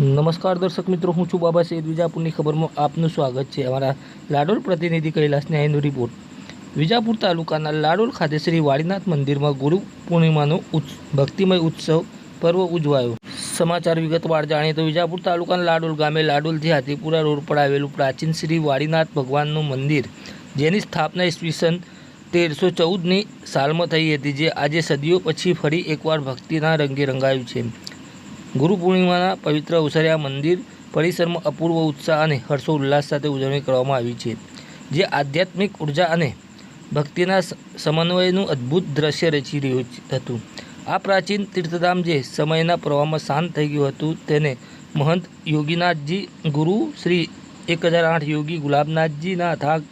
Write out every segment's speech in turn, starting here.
નમસ્કાર દર્શક મિત્રો, હું છું બાબા સૈદ વિજાપુરની ખબરમાં આપનું સ્વાગત છે. અમારા લાડોલ પ્રતિનિધિ કૈલાસ ન્યાયનો રિપોર્ટ. વિજાપુર તાલુકાના લાડોલ ખાતે શ્રી વાડીનાથ મંદિરમાં ગુરુ પૂર્ણિમાનો ભક્તિમય ઉત્સવ પર્વ ઉજવાયો. સમાચાર વિગતવાર જાણીએ તો વિજાપુર તાલુકાના લાડોલ ગામે લાડોલથી હાથીપુરા રોડ પર આવેલું પ્રાચીન શ્રી વાડીનાથ ભગવાનનું મંદિર, જેની સ્થાપના ઈસવીસન તેરસો ચૌદની સાલમાં થઈ હતી, જે આજે સદીઓ પછી ફરી એકવાર ભક્તિના રંગે રંગાયું છે. ગુરુ પૂર્ણિમાના પવિત્ર અવસરે મંદિર, પરિસરમાં અપૂર્વ ઉત્સાહ અને હર્ષો ઉલ્લાસ સાથે ઉજવણી કરવામાં આવી છે. જે આધ્યાત્મિક ઊર્જા અને ભક્તિના સમન્વયનું અદ્ભુત દ્રશ્ય રચી રહ્યું હતું. આ પ્રાચીન તીર્થધામ જે સમયના પ્રવાહમાં શાંત થઈ ગયું હતું, તેને મહંત યોગીનાથજી, ગુરુ શ્રી એક હજાર આઠ યોગી ગુલાબનાથજીના અથાગ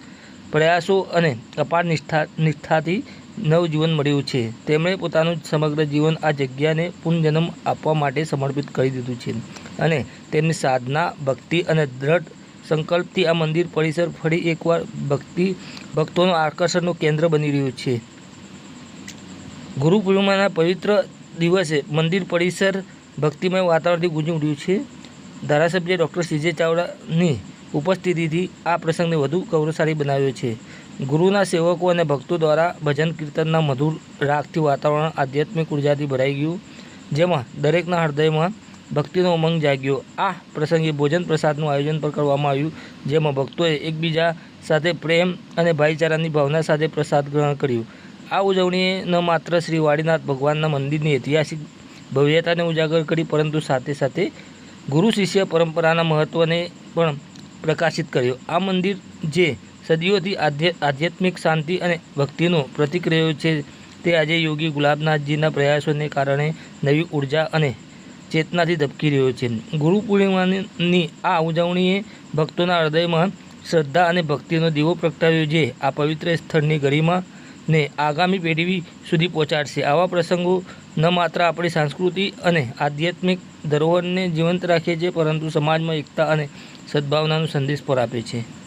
પ્રયાસો અને અપાર નિષ્ઠા, નિષ્ઠાથી નવજીવન મળ્યું છે. તેમણે પોતાનું સમગ્ર જીવન આ જગ્યાને પુનર્જન્મ આપવા માટે સમર્પિત કરી દીધું છે અને તેમની સાધના, ભક્તિ અને દ્રઢ સંકલ્પથી આ મંદિર પરિસર ફરી એકવાર ભક્તિ, ભક્તોનું આકર્ષણનું કેન્દ્ર બની રહ્યું છે. ગુરુ પૂર્ણિમાના પવિત્ર દિવસે મંદિર પરિસર ભક્તિમય વાતાવરણથી ગુંજી ઉઠ્યું છે. ધારાસભ્ય ડૉક્ટર સીજે ચાવડાની ઉપસ્થિતિથી આ પ્રસંગને વધુ ગૌરવશાળી બનાવ્યો છે. ગુરુના સેવકો અને ભક્તો દ્વારા ભજન કીર્તનના મધુર રાગથી વાતાવરણ આધ્યાત્મિક ઉર્જાથી ભરાઈ ગયું, જેમાં દરેકના હૃદયમાં ભક્તિનો ઉમંગ જાગ્યો. આ પ્રસંગે ભોજન પ્રસાદનું આયોજન પણ કરવામાં આવ્યું, જેમાં ભક્તોએ એકબીજા સાથે પ્રેમ અને ભાઈચારાની ભાવના સાથે પ્રસાદ ગ્રહણ કર્યું. આ ઉજવણીએ ન માત્ર શ્રી વાડીનાથ ભગવાનના મંદિરની ઐતિહાસિક ભવ્યતાને ઉજાગર કરી, પરંતુ સાથે સાથે ગુરુ શિષ્ય પરંપરાના મહત્ત્વને પણ પ્રકાશિત કર્યો. આ મંદિર જે સદીઓથી આધ્ય, આધ્યાત્મિક શાંતિ અને ભક્તિનો પ્રતીક રહ્યો છે. તે આજે યોગી ગુલાબનાથજીના પ્રયાસોને કારણે નવી ઊર્જા અને ચેતનાથી ધબકી રહ્યો છે. ગુરુ પૂર્ણિમાની આ ઉજવણીએ ભક્તોના હૃદયમાં શ્રદ્ધા અને ભક્તિનો દીવો પ્રગટાવ્યો જે આ પવિત્ર સ્થળની ગરિમા ને આગામી પેઢી સુધી પહોંચાડશે. આવા પ્રસંગો ન માત્ર આપણી સંસ્કૃતિ અને આધ્યાત્મિક ધરોહરને જીવંત રાખે છે, પરંતુ સમાજમાં એકતા અને સદભાવનાનો સંદેશ પર આપે છે.